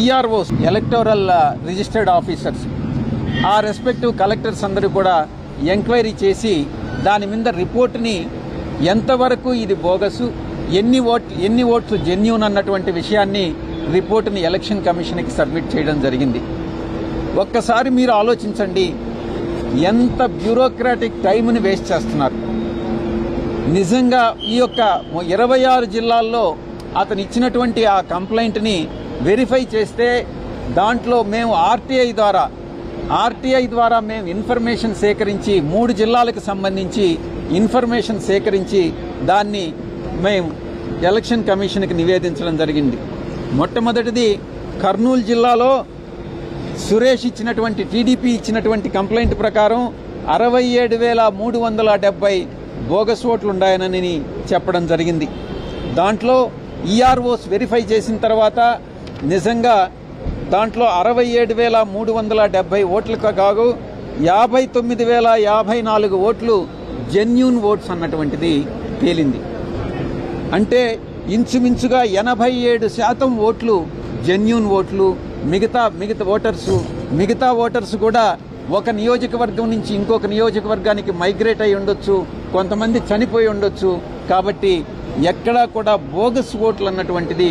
EROs electoral registered officers ఆ respective collectors అందరూ కూడా ఎంక్వైరీ చేసి దాని మీద రిపోర్ట్ని ఎంతవరకు ఇది బోగసు ఎన్ని ఓట్ ఎన్ని ఓట్లు జెన్యూన్ అన్నటువంటి విషయాన్ని రిపోర్ట్ని ఎలక్షన్ కమిషన్కి సబ్మిట్ చేయడం జరిగింది. ఒక్కసారి మీరు ఆలోచించండి ఎంత బ్యూరోక్రాటిక్ టైంని వేస్ట్ చేస్తున్నారు. నిజంగా ఈ యొక్క ఇరవై ఆరు జిల్లాల్లో అతను ఇచ్చినటువంటి ఆ కంప్లైంట్ని వెరిఫై చేస్తే దాంట్లో మేము ఆర్టీఐ ద్వారా ఆర్టీఐ ద్వారా మేము ఇన్ఫర్మేషన్ సేకరించి మూడు జిల్లాలకు సంబంధించి ఇన్ఫర్మేషన్ సేకరించి దాన్ని మేము ఎలక్షన్ కమిషన్కి నివేదించడం జరిగింది. మొట్టమొదటిది కర్నూలు జిల్లాలో సురేష్ ఇచ్చినటువంటి టీడీపీ ఇచ్చినటువంటి కంప్లైంట్ ప్రకారం అరవై ఏడు వేల మూడు వందల డెబ్బై బోగస్ ఓట్లు ఉన్నాయనని చెప్పడం జరిగింది. దాంట్లో ఈఆర్ఓస్ వెరిఫై చేసిన తర్వాత నిజంగా దాంట్లో అరవై ఏడు వేల మూడు వందల డెబ్బై ఓట్లకు కాగు యాభై తొమ్మిది వేల యాభై నాలుగు ఓట్లు జెన్యున్ ఓట్స్ అన్నటువంటిది తేలింది. అంటే ఇంచుమించుగా ఎనభై ఏడు శాతం ఓట్లు జెన్యున్ ఓట్లు మిగతా మిగతా ఓటర్స్ మిగతా ఓటర్స్ కూడా ఒక నియోజకవర్గం నుంచి ఇంకొక నియోజకవర్గానికి మైగ్రేట్ అయి ఉండొచ్చు కొంతమంది చనిపోయి ఉండొచ్చు కాబట్టి ఎక్కడా కూడా బోగస్ ఓట్లు అన్నటువంటిది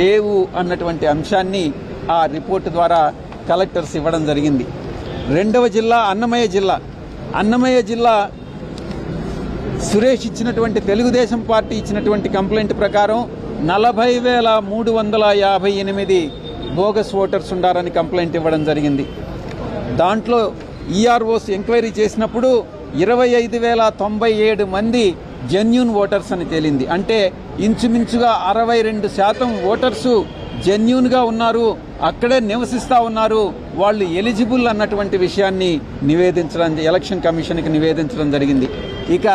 లేవు అన్నటువంటి అంశాన్ని ఆ రిపోర్ట్ ద్వారా కలెక్టర్స్ ఇవ్వడం జరిగింది. రెండవ జిల్లా అన్నమయ్య జిల్లా. అన్నమయ్య జిల్లా సురేష్ ఇచ్చినటువంటి తెలుగుదేశం పార్టీ ఇచ్చినటువంటి కంప్లైంట్ ప్రకారం నలభై వేల మూడు వందల యాభై ఎనిమిది బోగస్ ఓటర్స్ ఉండారని కంప్లైంట్ ఇవ్వడం జరిగింది. దాంట్లో ఈఆర్ఓస్ ఎంక్వైరీ చేసినప్పుడు ఇరవై ఐదు వేల తొంభై ఏడు మంది జెన్యూన్ ఓటర్స్ అని తేలింది. అంటే ఇంచుమించుగా అరవై రెండు శాతం ఓటర్సు జెన్యున్గా ఉన్నారు అక్కడే నివసిస్తూ ఉన్నారు. వాళ్ళు ఎలిజిబుల్ అన్నటువంటి విషయాన్ని నివేదించడం ఎలక్షన్ కమిషన్కి నివేదించడం జరిగింది. ఇక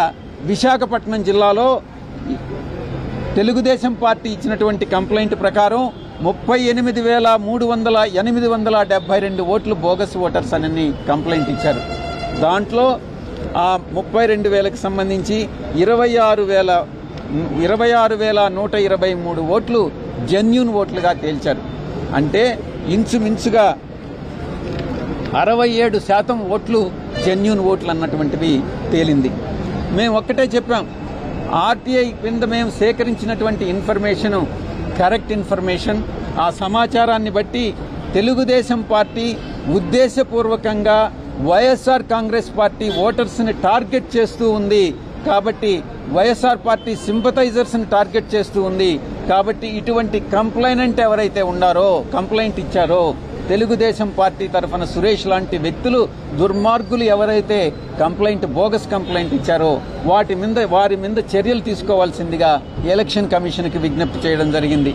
విశాఖపట్నం జిల్లాలో తెలుగుదేశం పార్టీ ఇచ్చినటువంటి కంప్లైంట్ ప్రకారం ముప్పై ఎనిమిది వేల మూడు వందల ఎనిమిది వందల డెబ్బై రెండు ఓట్లు బోగస్ ఓటర్స్ అని కంప్లైంట్ ఇచ్చారు. దాంట్లో ఆ ముప్పై రెండు వేలకు సంబంధించి ఇరవై ఆరు వేల ఇరవై ఆరు వేల నూట ఇరవై మూడు ఓట్లు జెన్యున్ ఓట్లుగా తేల్చారు. అంటే ఇంచుమించుగా అరవై ఏడు శాతం ఓట్లు జెన్యున్ ఓట్లు అన్నటువంటివి తేలింది. మేము ఒక్కటే చెప్పాం ఆర్టీఐ కింద మేము సేకరించినటువంటి ఇన్ఫర్మేషను కరెక్ట్ ఇన్ఫర్మేషన్ ఆ సమాచారాన్ని బట్టి తెలుగుదేశం పార్టీ ఉద్దేశపూర్వకంగా వైఎస్ఆర్ కాంగ్రెస్ పార్టీ ఓటర్స్ని టార్గెట్ చేస్తూ ఉంది. కాబట్టి వైఎస్ఆర్ పార్టీ సింపథైజర్స్ని టార్గెట్ చేస్తూ ఉంది. కాబట్టి ఇటువంటి కంప్లైనెంట్ ఎవరైతే ఉన్నారో కంప్లైంట్ ఇచ్చారో తెలుగుదేశం పార్టీ తరఫున సురేష్ లాంటి వ్యక్తులు దుర్మార్గులు ఎవరైతే కంప్లైంట్ బోగస్ కంప్లైంట్ ఇచ్చారో వాటి మీద వారి మీద చర్యలు తీసుకోవాల్సిందిగా ఎలక్షన్ కమిషన్కి విజ్ఞప్తి చేయడం జరిగింది.